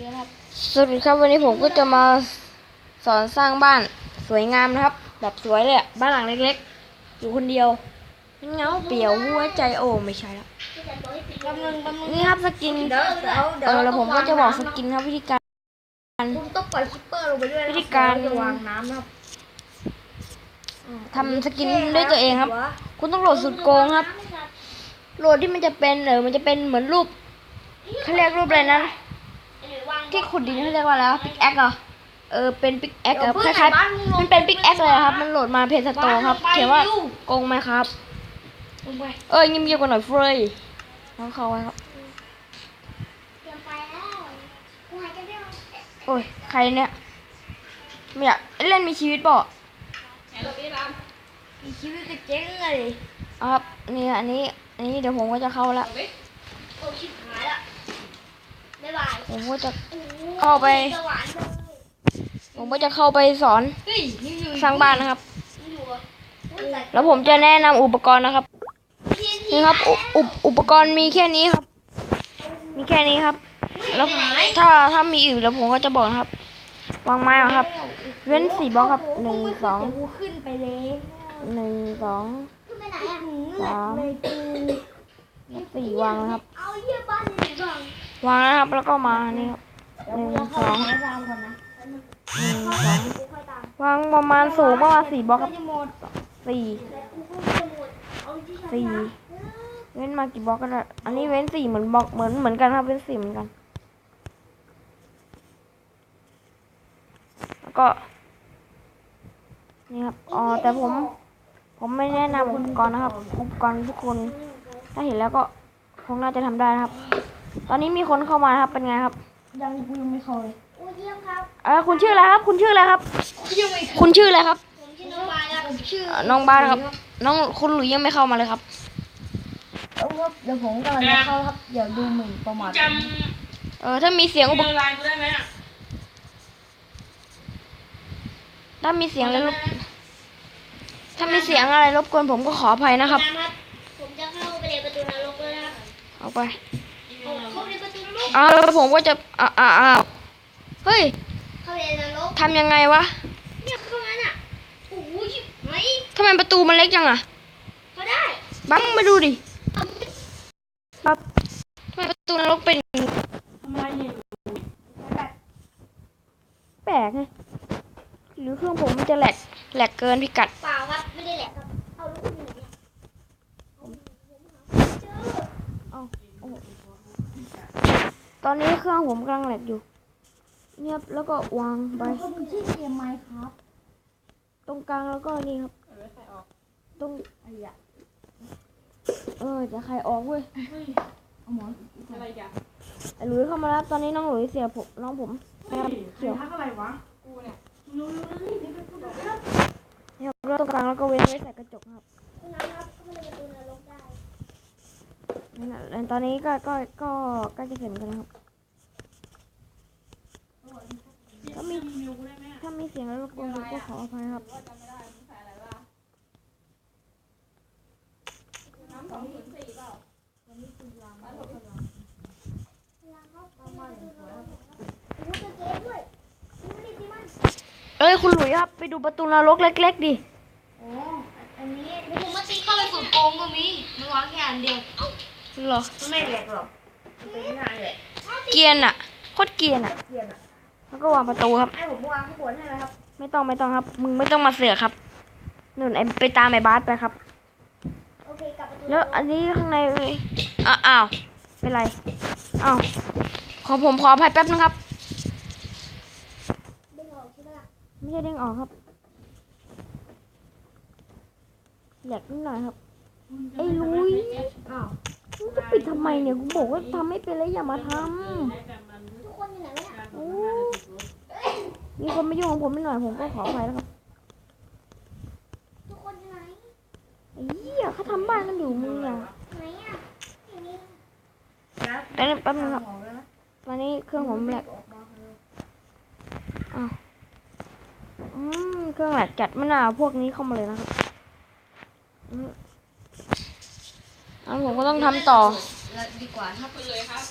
เยอะครับสวัสดีครับวันนี้ผมก็จะมาสอนสร้างบ้านสวยงามนะครับ แบบสวยเลยอะบ้านหลังเล็กๆ อยู่คนเดียวเงาเปลี่ยวหัวใจโอ้ไม่ใช่แล้วกำลังกำลังนี่ครับสกินเดี๋ยวเดี๋ยวเดี๋เอยวอแล้วผมก็จะบอกสกินครับวิธีการคุณต้องปล่อยคิปเปอร์ลงไปด้วยนะวิธีการเดี๋ยวจะวางน้ำนะครับทำสกินด้วยตัวเองครับ คุณต้องโหลดสุดโกงครับ โหลดที่มันจะเป็นเออมันจะเป็นเหมือนรูปเขาเรียกรูปอะไรนั้น ที่ขุดดินเขาเรียกว่าอะไรปิกแอคเหรอเออเป็นปิกแอคครับคล้ายๆมันเป็นปิกแอคเลยครับ มันโหลดมาเพจสโตร์ครับเขียนว่าโกงไหมครับลงไปเอ้ยเงียบๆกันหน่อยเฟรยน้องเขาไว้ครับโอ้ยใครเนี่ยไม่อยากเล่นมีชีวิตเปล่ามีชีวิตกระเจ๊งเลยเอาครับนี่อันนี้อันนี้เดี๋ยวผมก็จะเข้าละ โอ้ชิบหายละบ๊ายบาย ผมก็จะเข้าไป ผมก็จะเข้าไปสอนสร้างบ้านนะครับ แล้วผมจะแนะนำอุปกรณ์นะครับ นี่ครับอุอุปกรณ์มีแค่นี้ครับ มีแค่นี้ครับ แล้วถ้าถ้ามีอื่นแล้วผมก็จะบอกนะครับ วางไม้ครับ เว้นสี่บล็อกครับหนึ่งสองหนึ่งสองสามสี่วางนะครับ วางนะครับแล้วก็มานี่ครับหนึ่งสองหนึ่งสองวางประมาณสูงประมาณสี่บล็อกครับสี่สี่เว้นมากี่บล็อกก็ได้อันนี้เว้นสี่เหมือนบล็อกเหมือนเหมือนกันครับเว้นสี่เหมือนกัน แล้วก็ นี่ครับอ๋อแต่ผม ผมไม่แนะนำอุปกรณ์นะครับ อุปกรณ์ทุกคน ถ้าเห็นแล้วก็คงน่าจะทำได้นะครับ ตอนนี้มีคนเข้ามานะครับเป็นไงครับ ยังกูยังไม่เคยโอ้เยี่ยมครับเออคุณชื่ออะไรครับ คุณชื่ออะไรครับ ยังไม่เคยคุณชื่ออะไรครับผมชื่อน้องบายครับผมชื่อเอ่อน้องบ้านครับ น้องคุณหลุยยังไม่เข้ามาเลยครับ เอาครับเดี๋ยวผมกำลังจะเข้าครับเดี๋ยวดูหมิ่นประมาทจเออถ้ามีเสียงอุำปเบอร์ไลน์กูได้ไหมอะถ้ามีเสียงอะไรรบถ้ามีเสียงอะไรรบกวนผมก็ขออภัยนะครับครับผมจะเข้าไปในประตูนรกแล้วนะครับ เอาไป อ้าวแล้วผมก็จะอ้าวอ้าวอ้าวเฮ้ยเข้าไปในนรกทำยังไงวะเนี่ยเข้ามาน่ะโอ้ยไหมทำไมประตูมันเล็กจังอะเขาได้บังมาดูดิบับทำไมประตูนรกเป็นอย่างนี้ทำไมเนี่ยแปลกไงหรือเครื่องผมมันจะแหลกแหลกเกินพิกัด เปล่าครับไม่ได้แหละครับเอาลูกหนูเนี่ยเจอ ตอนนี้เครื่องผมกำลังแหลกอยู่ เงียบแล้วก็วางไปเขาดูที่เกมไมค์ครับ ตรงกลางแล้วก็นี่ครับตรงเออจะใครออกเว้ยอะไรกันไอ้หลุยเข้ามาแล้วตอนนี้น้องหลุยเสียผมน้องผมนะครับใครเกี่ยวทักอะไรวะกูเนี่ยนี่ครับแล้วตรงกลางแล้วก็เว้นไว้ใส่กระจกครับ ตอนนี้ก็ก็ก็ใกล้จะเสร็จเหมือนกันนะครับ ถ้ามีรีวิวกูได้ไหมอะถ้ามีเสียงแล้วรบกวนผมก็ขออภัยครับว่าจำไม่ได้มึงใส่อะไรวะน้ำสองศูนย์สี่เปล่าโอ้ยเจอเกมด้วยนี่ไม่ได้ตีมันเอ้ยคุณหลุยครับ ไปดูประตูนรกเล็ก ๆ ดิ โอ้ อันนี้ไม่ถึงมาตีเข้าไปสุดโกงก็มีมันวางแค่อันเดียวเอ้าเหรอมันไม่แหลกหรอกมันเป็นง่ายเลยเกรียนอะโคตรเกรียนอะเกียนอะแล้วก็วางประตูครับ ให้ผมวางข้างบนให้ไหมครับไม่ต้องไม่ต้องครับ มึงไม่ต้องมาเสือกครับนู่นไอไปตามไอ้บาสไปครับ โอเคกลับประตูแล้วอันนี้ข้างในเอ้ยอ้าวอ้าวเป็นไรอ้าวขอผมขออภัยแป๊บนึงครับ ดึงออกใช่ไหมล่ะไม่ใช่เด้งออกครับแหลกนิดหน่อยครับ ไอ้ลุย อ้าวมึง จะปิดทำไมเนี่ยกูบอกว่าทำไม่เป็นแล้วอย่ามาททุกคนอยู่ไหนวะเนี่ยำโอ้มีคนมายุ่งของผมนิดหน่อยผมก็ขออภัยแล้วครับทุกคนอยู่ไหนไอ้เหี้ยเขาทำบ้านกันอยู่มึงอะไหนอะที่นี่แป๊บนึงแป๊บนึงครับตอนนี้เครื่องผมแหลกอ้าวอืมเครื่องแหลกจัดไม่น่าเอาพวกนี้เข้ามาเลยนะครับ อืมอันผมก็ต้องทำต่อดีกว่าครับ คุณเลยครับ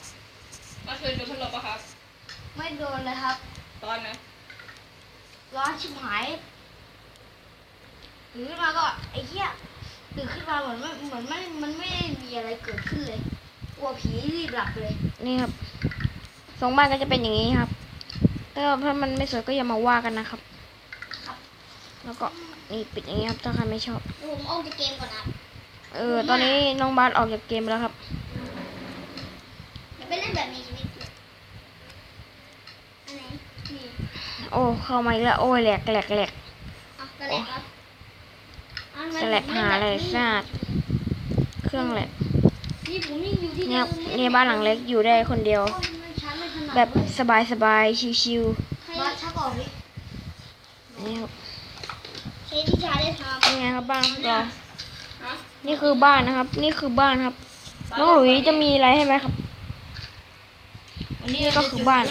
เมื่อคืนดูพัดลมปะครับ ไม่โดนเลยครับ ตอนนะร้อนชิบหายตื่นขึ้นมาก็ไอ้เหี้ยตื่นขึ้นมาเหมือนไม่เหมือนไม่มันไม่ได้มีอะไรเกิดขึ้นเลยกลัวผีรีบหลับเลยนี่ครับทรงบ้านก็จะเป็นอย่างนี้ครับแล้วถ้ามันไม่สวยก็อย่ามาว่ากันนะครับ แล้วก็นี่ปิดอย่างนี้ครับถ้าใครไม่ชอบ ผมออกจากเกมก่อนนะ เออ ตอนนี้น้องบาสออกจากเกมไปแล้วครับไปเล่นแบบมีชีวิตอันไหนนี่โอ้เข้ามาอีกแล้วโอ้ยแหลกแหลกแหลกอะกระแหลกครับอะมันกระแหลกหาอะไรเล่นแบบนี้ซาดเครื่องแหลกนี่ผมยังอยู่ที่เนี่เดิยมนี่บ้านหลังเล็กอยู่ได้คนเดียว โอ้ยมันช้าไม่ถนัดแบบเว้ยสบายสบายชิวบาสชักออกดิๆนี่ครับใช้ที่ชาได้ทำนี่ไงครับบ้านของเราฮะ นี่คือบ้านนะครับ นี่คือบ้านครับ น้องหลุยจะมีอะไรให้ไหมครับ นี่ก็คือบ้าน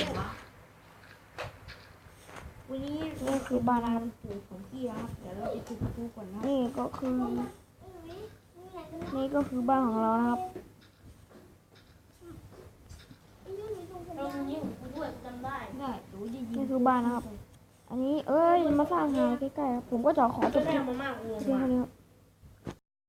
วันนี้นี่คือบ้านนะครับปู่ของพี่ครับเดี๋ยวเราจะทุบประตูก่อนนะนี่ก็คือ นี่ก็คือบ้านของเรานะครับเรายิ้มด้วยจำได้ได้หนูจะยิ้นี่มคือบ้านนะครับ อันนี้เอ้ยมาสร้างหาใกล้ๆครับผมก็จะขอจบคลิปมามากเลยเพียงเท่านี้ครับ